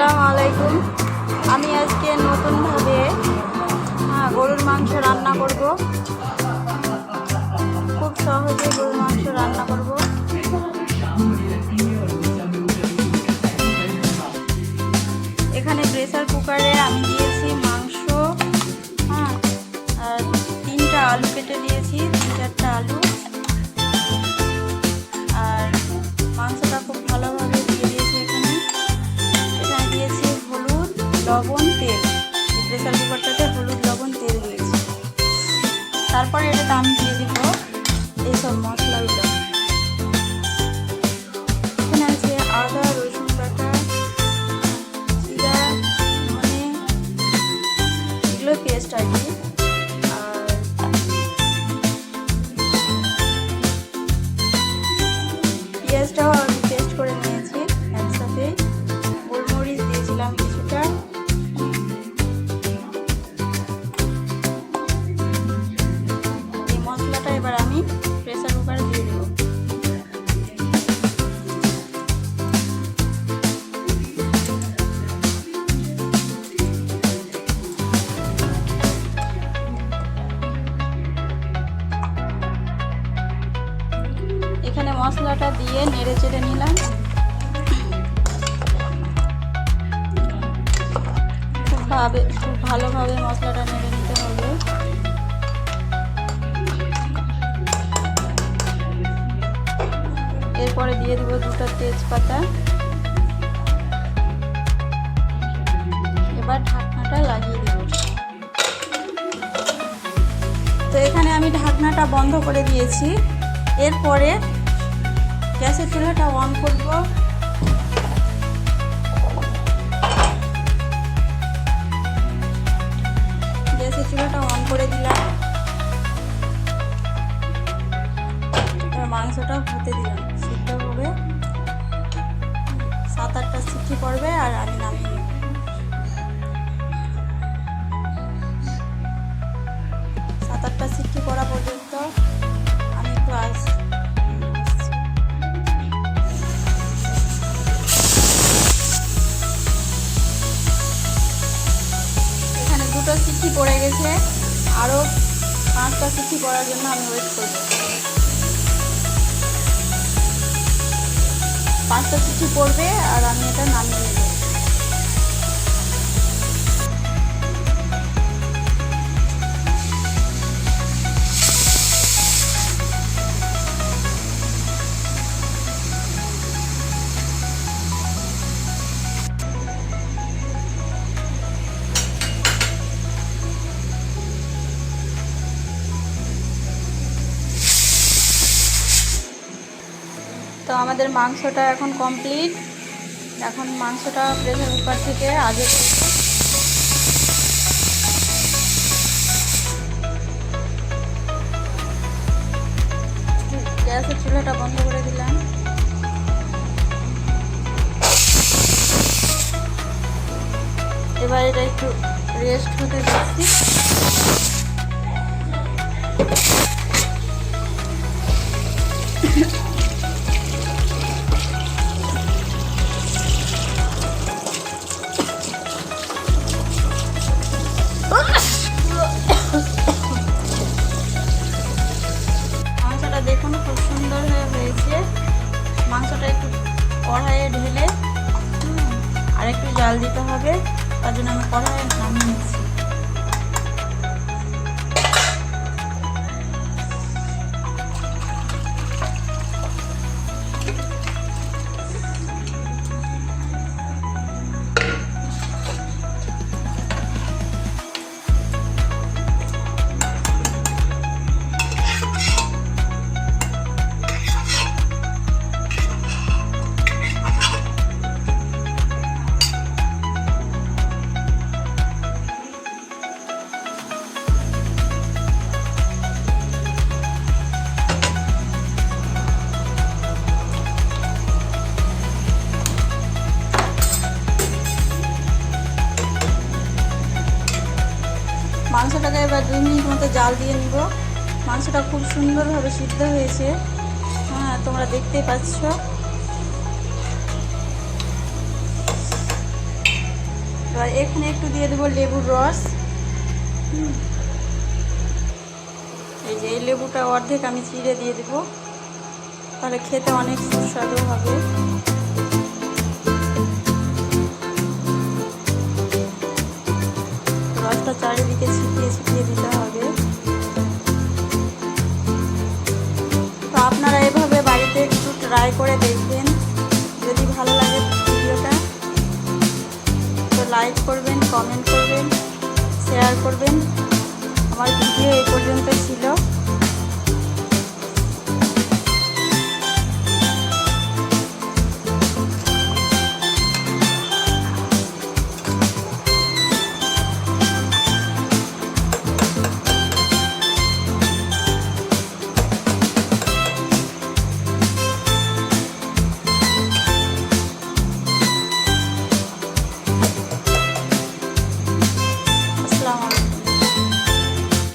আসসালামু আলাইকুম। আমি আজকে নতুনভাবে হ্যাঁ গরুর মাংস রান্না করব। খুব সহজে গরুর মাংস কুকারটাতে হলুদ লবণ তেল দিয়েছি। তারপরে এটাতে আমি দিয়ে দিব এইসব মশলাগুলো। মশলাটা দিয়ে নেড়ে চেড়ে নিলাম। ভাবে খুব ভালোভাবে মশলাটা নেড়ে নিতে হবে। এরপরে দিয়ে দিব দুটো তেজপাতা। এবার ঢাকনাটা লাগিয়ে দিব। তো এখানে আমি ঢাকনাটা বন্ধ করে দিয়েছি। এরপরে গ্যাসের চুলাটা অন করব। গ্যাসের চুলাটা অন করে দিলাম। মাংসটা হতে দিলাম। সিদ্ধ হবে। সাত আটটা সিটি পড়বে আর আমি নামিয়ে সিটি পড়ে গেছে। আরও পাঁচটা সিটি পড়ার জন্য আমি ওয়েট করব। পাঁচটা সিটি পড়বে আর আমি এটা নামিয়ে নেব। মাংসটা এখন কমপ্লিট এখন মাংসটা প্রেসার কুকার থেকে আগে গ্যাসের চুলাটা বন্ধ করে দিলাম। এবার এটা একটু রেস্ট হতে দিচ্ছি। জাল দিতে হবে তার জন্য আমি কড়াই নামিয়ে নিচ্ছি মাংসটাকে এবার দুই মিনিট মতো জাল দিয়ে নিব। মাংসটা খুব সুন্দরভাবে সিদ্ধ হয়েছে। হ্যাঁ তোমরা দেখতেই পাচ্ছ। এবার এখানে একটু দিয়ে দেবো লেবুর রস। এই যে এই লেবুটা অর্ধেক আমি চিড়ে দিয়ে দেবো। তাহলে খেতে অনেক সুস্বাদু হবে। চারিদিকে ছিটিয়ে ছিটিয়ে দিতে হবে তো আপনারা এভাবে বাড়িতে একটু ট্রাই করে দেখবেন। যদি ভালো লাগে ভিডিওটা, তো লাইক করবেন কমেন্ট করবেন শেয়ার করবেন। আমার ভিডিও এই পর্যন্ত ছিল।